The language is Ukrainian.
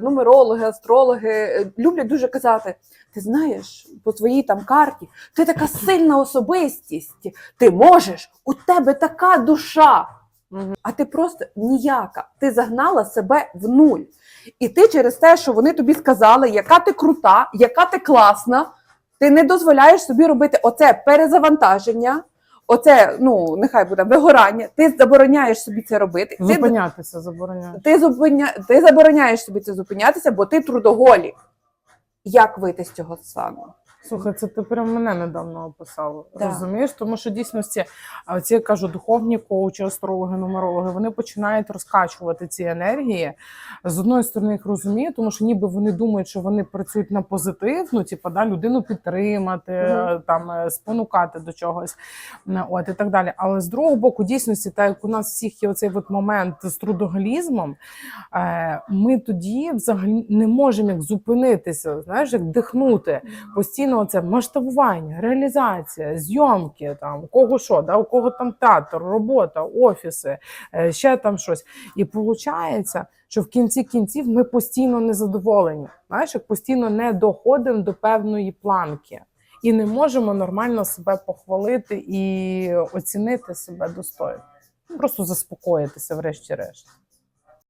нумерологи, астрологи е, люблять дуже казати: ти знаєш, по твоїй там карті, ти така сильна особистість, ти можеш, у тебе така душа. А ти просто ніяка. Ти загнала себе в нуль. І ти через те, що вони тобі сказали, яка ти крута, яка ти класна, ти не дозволяєш собі робити оце перезавантаження, оце, ну, нехай буде вигорання. Ти забороняєш собі це робити. Зупинятися забороняє. ти, зупиня... ти забороняєш собі це зупинятися, бо ти трудоголік. Як вийти з цього стану? Слухай, це ти прям мене недавно описала. Да. Розумієш? Тому що дійсності, а ці я кажу, духовні коучі, астрологи, нумерологи, вони починають розкачувати ці енергії. З одної сторони, їх розумію, тому що ніби вони думають, що вони працюють на позитив, ну типу, да, людину підтримати, Мгм. там е, спонукати до чогось. Е, От і так далі. Але з другого боку, дійсності, так як у нас всіх є оцей от момент з трудоголізмом, ми тоді взагалі не можемо як зупинитися, знаєш, як дихнути. Постійно це масштабування, реалізація, зйомки, там у кого що, да, у кого там театр, робота, офіси, е, ще там щось. І виходить, що в кінці кінців ми постійно незадоволені. Знаєш, як постійно не доходимо до певної планки. І не можемо нормально себе похвалити і оцінити себе достойно. Ну, Просто заспокоїтися, врешті-решт.